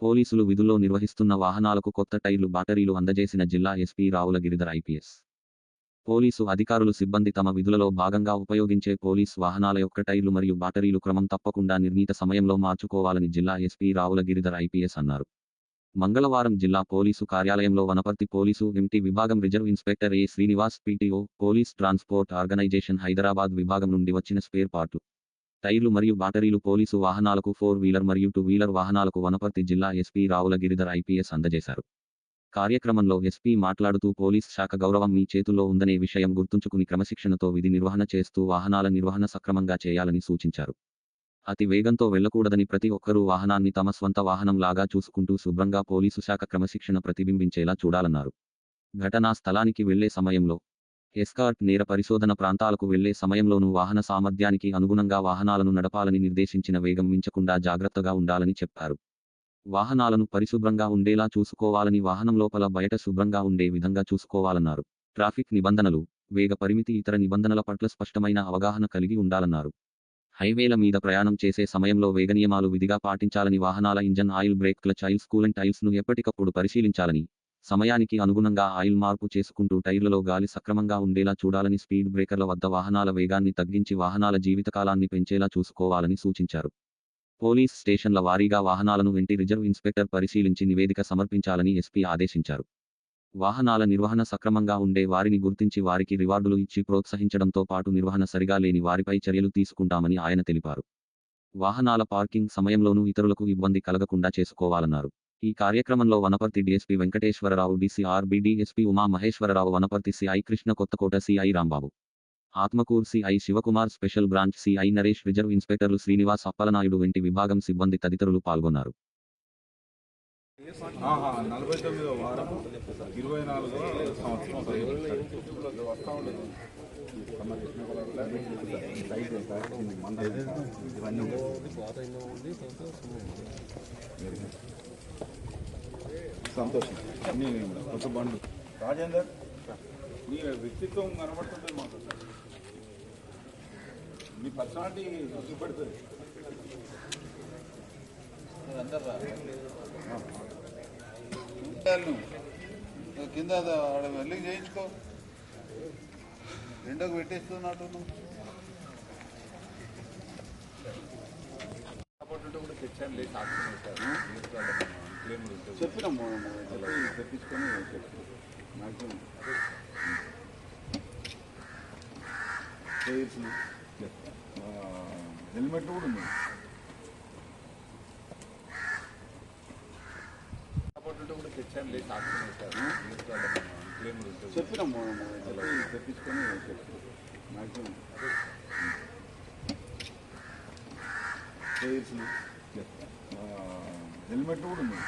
పోలీసులు విధుల్లో నిర్వహిస్తున్న వాహనాలకు కొత్త టైర్లు బ్యాటరీలు అందజేసిన జిల్లా SP Ravula Giridhar IPS. Police అధికారులు సిబ్బంది తమ విధులలో భాగంగా ఉపయోగించే పోలీస్ వాహనాల యొక్క టైర్లు మరియు బ్యాటరీలు క్రమం తప్పకుండా నిర్ణీత సమయంలో మార్చుకోవాలని జిల్లా ఎస్పీ రావుల గిరిధర్ ఐపీఎస్ అన్నారు. మంగళవారం జిల్లా పోలీసు కార్యాలయంలో వనపర్తి పోలీసు ఎంటీ విభాగం reserve inspector A Srinivas PTO police transport organisation Hyderabad విభాగం నుండి వచ్చిన స్పేర్ పార్టు టైర్లు మరియు బ్యాటరీలు పోలీసు వాహనాలకు ఫోర్ వీలర్ మరియు టూ వీలర్ వాహనాలకు వనపర్తి జిల్లా ఎస్పీ రావుల గిరిధర్ ఐపీఎస్ అందజేశారు. కార్యక్రమంలో ఎస్పీ మాట్లాడుతూ పోలీస్ శాఖ గౌరవం మీ చేతుల్లో ఉందనే విషయం గుర్తుంచుకుని క్రమశిక్షణతో విధి నిర్వహణ చేస్తూ వాహనాల నిర్వహణ సక్రమంగా చేయాలని సూచించారు. అతి వేగంతో వెళ్ళకూడదని ప్రతి ఒక్కరూ వాహనాన్ని తమ స్వంత వాహనం లాగా చూసుకుంటూ శుభ్రంగా పోలీసు శాఖ క్రమశిక్షణ ప్రతిబింబించేలా చూడాలన్నారు. ఘటనా స్థలానికి వెళ్ళే సమయంలో ఎస్కార్ట్ నేర పరిశోధన ప్రాంతాలకు వెళ్ళే సమయంలోనూ వాహన సామర్థ్యానికి అనుగుణంగా వాహనాలను నడపాలని నిర్దేశించిన వేగం మించకుండా జాగ్రత్తగా ఉండాలని చెప్పారు. వాహనాలను పరిశుభ్రంగా ఉండేలా చూసుకోవాలని వాహనం లోపల బయట శుభ్రంగా ఉండే విధంగా చూసుకోవాలన్నారు. ట్రాఫిక్ నిబంధనలు వేగ పరిమితి ఇతర నిబంధనల పట్ల స్పష్టమైన అవగాహన కలిగి ఉండాలన్నారు. హైవేల మీద ప్రయాణం చేసే సమయంలో వేగ నియమాలు విధిగా పాటించాలని వాహనాల engine oil brake clutch oils coolant ఆయిల్స్ను ఎప్పటికప్పుడు పరిశీలించాలని సమయానికి అనుగుణంగా ఆయిల్ మార్పు చేసుకుంటూ టైర్లలో గాలి సక్రమంగా ఉండేలా చూడాలని స్పీడ్ బ్రేకర్ల వద్ద వాహనాల వేగాన్ని తగ్గించి వాహనాల జీవితకాలాన్ని పెంచేలా చూసుకోవాలని సూచించారు. పోలీస్ స్టేషన్ల వారీగా వాహనాలను వెంటి రిజర్వ్ ఇన్స్పెక్టర్ పరిశీలించి నివేదిక సమర్పించాలని ఎస్పీ ఆదేశించారు. వాహనాల నిర్వహణ సక్రమంగా ఉండే వారిని గుర్తించి వారికి రివార్డులు ఇచ్చి ప్రోత్సహించడంతో పాటు నిర్వహణ సరిగా లేని వారిపై చర్యలు తీసుకుంటామని ఆయన తెలిపారు. వాహనాల పార్కింగ్ సమయంలోనూ ఇతరులకు ఇబ్బంది కలగకుండా చేసుకోవాలన్నారు. ఈ కార్యక్రమంలో Wanaparthy DSP Venkateswararao DCR DSP Uma Maheswararao Wanaparthy CI Krishna Kothakota CI Rambabu. Atmakur CI Shivakumar special branch CI Naresh reserve ఇన్స్పెక్టర్లు Srinivas Appalanaidu వంటి విభాగం సిబ్బంది తదితరులు పాల్గొన్నారు. నలభై తొమ్మిదో వారం ఇరవై నాలుగో సంవత్సరం సంతోషం. కొత్త బండ్లు. రాజేందర్? మీ వ్యక్తిత్వం కనబడుతుంటుంది మాకు మీ పర్సనాలిటీ చూపెడుతుంది. కింద వెల్లింగ్ చేయించుకో. రెండోకి పెట్టేస్తున్నట్టు చెప్పినాము చెప్పి తెప్పించుకొని చెప్పి మ్యాక్సిమం చైర్స్ హెల్మెట్ కూడా ఉంది చెప్పినాము చెప్పి తెప్పించుకొని చెప్పి మ్యాక్సిమం ഹെൽമെറ്റ് കൂടുന്നു